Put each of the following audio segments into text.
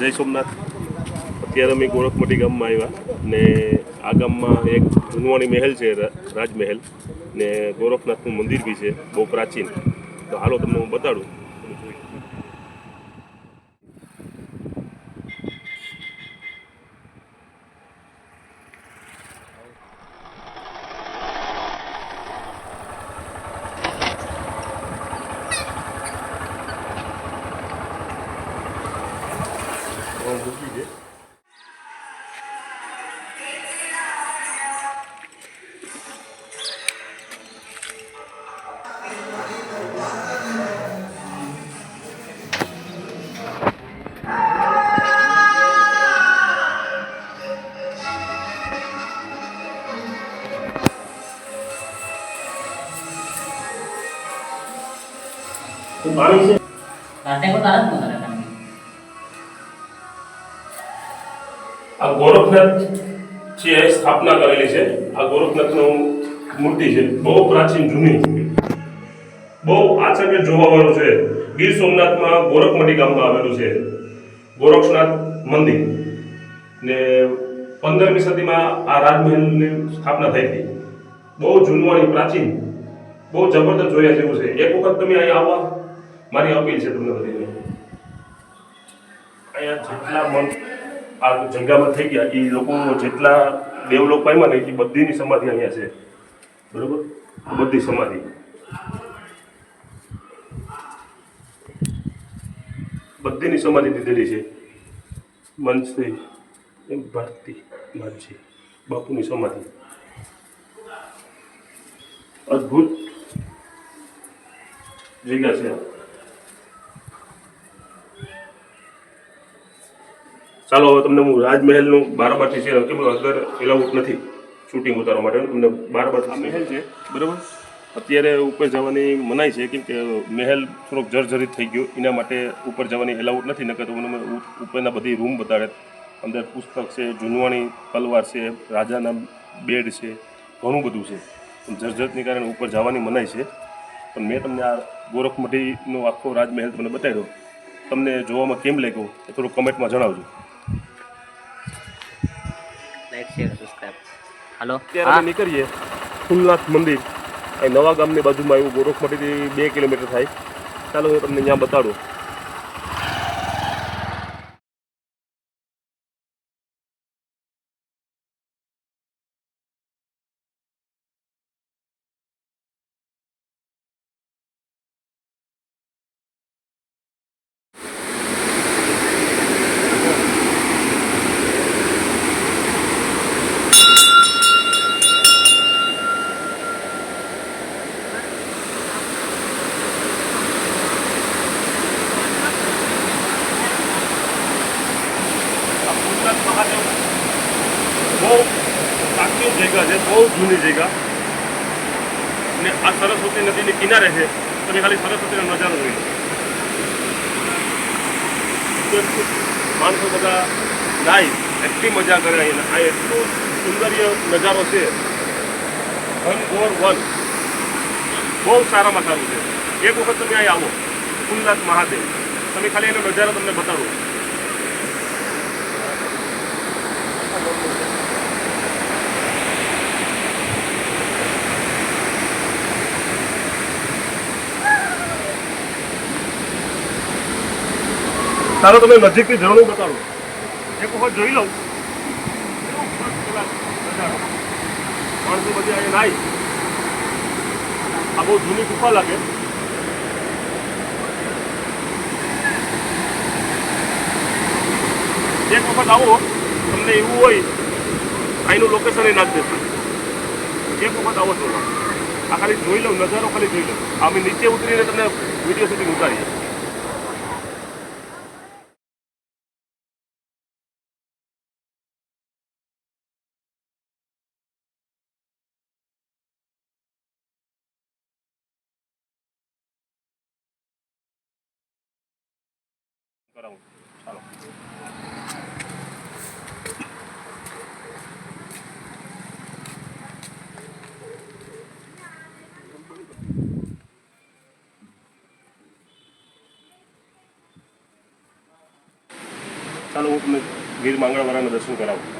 જય સોમનાથ. અત્યારે અમે ગોરખમટી ગામમાં આવ્યા ને આ ગામમાં એક જૂનવાણી મહેલ છે રાજમહેલ. ને ગોરખનાથનું મંદિર બી છે, બહુ પ્રાચીન. તો હાલો તમને હું બતાડું. મારી છે. રાતે કો તારત ન કરે આ ગોરખનાથ જે સ્થાપના કરેલી છે આ ગોરખનાથનું મૂર્તિ છે બહુ પ્રાચીન જૂની બહુ આચર્ય જોવાવાળું છે. ગીર સોમનાથમાં ગોરખમઢી ગામમાં આવેલું છે. ગોરખનાથ મંદિર. ને પંદરમી સદીમાં આ રાજમહેલની સ્થાપના થઈ હતી. બહુ જૂનવાણી પ્રાચીન બહુ જબરદસ્ત જોયા જેવું છે. એક વખત તમે અહીં આવવા મારી અપીલ છે તમને બધીને અહીંયા જેટલા મન આ જગ્યામાં થઈ ગયા એ લોકો જેટલા દેવલોક પામ્યા ને એ બધીની સમાધિ અહીંયા છે. બરોબર? બધી સમાધિ. બધીની સમાધિ દીધેલી છે. મનશ્રી એમ ભારતી માનજી બાપુની સમાધિ. અદ્ભુત જગ્યા છે ચાલો, હવે તમને હું રાજમહેલનું બારાબારથી છે કેમ અંદર એલાઉટ નથી શૂટિંગ ઉતારવા માટે, તમને બારાબારથી મહેલ છે, બરાબર? અત્યારે ઉપર જવાની મનાઈ છે, કેમ કે મહેલ થોડોક જર્જરિત થઈ ગયો. એના માટે ઉપર જવાની એલાઉટ નથી, નકર તો મને ઉપરના બધી રૂમ બતાડે. અંદર પુસ્તક છે, જૂનવાણી તલવાર છે, રાજાના બેડ છે, ઘણું બધું છે. જર્જરતને કારણે ઉપર જવાની મનાઈ છે. પણ મેં તમને આ ગોરખમઢીનો આખો રાજમહેલ તમને બતાવ્યો. તમને જોવામાં કેમ લાગ્યો, એ થોડું કમેન્ટમાં જણાવજો. શેર સબસ્ક્રાઇબ હાલો અત્યારે નીકળીએ ફૂલનાથ મંદિર. એ નવા ગામની બાજુમાં એવું ગોરખમટીથી બે કિલોમીટર થાય. ચાલો હું તમને ત્યાં બતાડું. છે બહુ જૂની જગ્યા. ને આ સરસ્વતી નદીની કિનારે છે તમે ખાલી સરસ્વતીનો નજારો જોઈ માણસો બધા નાઈ એટલી મજા કરે અહીંયા. આ એટલો સુંદર્ય નજારો છે. વન ગોર વન. બહુ સારામાં સારું છે. એક વખત તમે અહીં આવો ફૂલનાથ મહાદેવ. તમે ખાલી એનો નજારો તમને બતાડું. ચાલો તમે નજીકથી ઝરણું બતાવો. એક વખત જોઈ લઉં. માણસો બધી અહીંયા નાઈ આ બહુ જૂની ગુફા લાગે. એક વખત આવો, તમને એવું હોય, અહીંનું લોકેશન એ નાખી દેશે. એક વખત આવો છો આ જોઈ લઉં, નજારો ખાલી જોઈ લઉં. અમે નીચે ઉતરીને તમને વીડિયો સુધી ઉતારીએ. કરાવું ચાલો ચાલો હું તમને ગીર માંગણવાળાના દર્શન કરાવું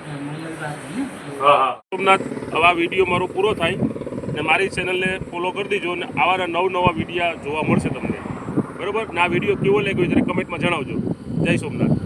હા હા. સોમનાથ, આવા વીડિયો મારો પૂરો થાય ને મારી ચેનલને ફોલો કરી દેજો અને આવા નવ નવા વિડીયા જોવા મળશે તમને. બરાબર? ના વીડિયો કેવો લાગ્યો જરા કમેન્ટમાં જણાવજો. જય સોમનાથ.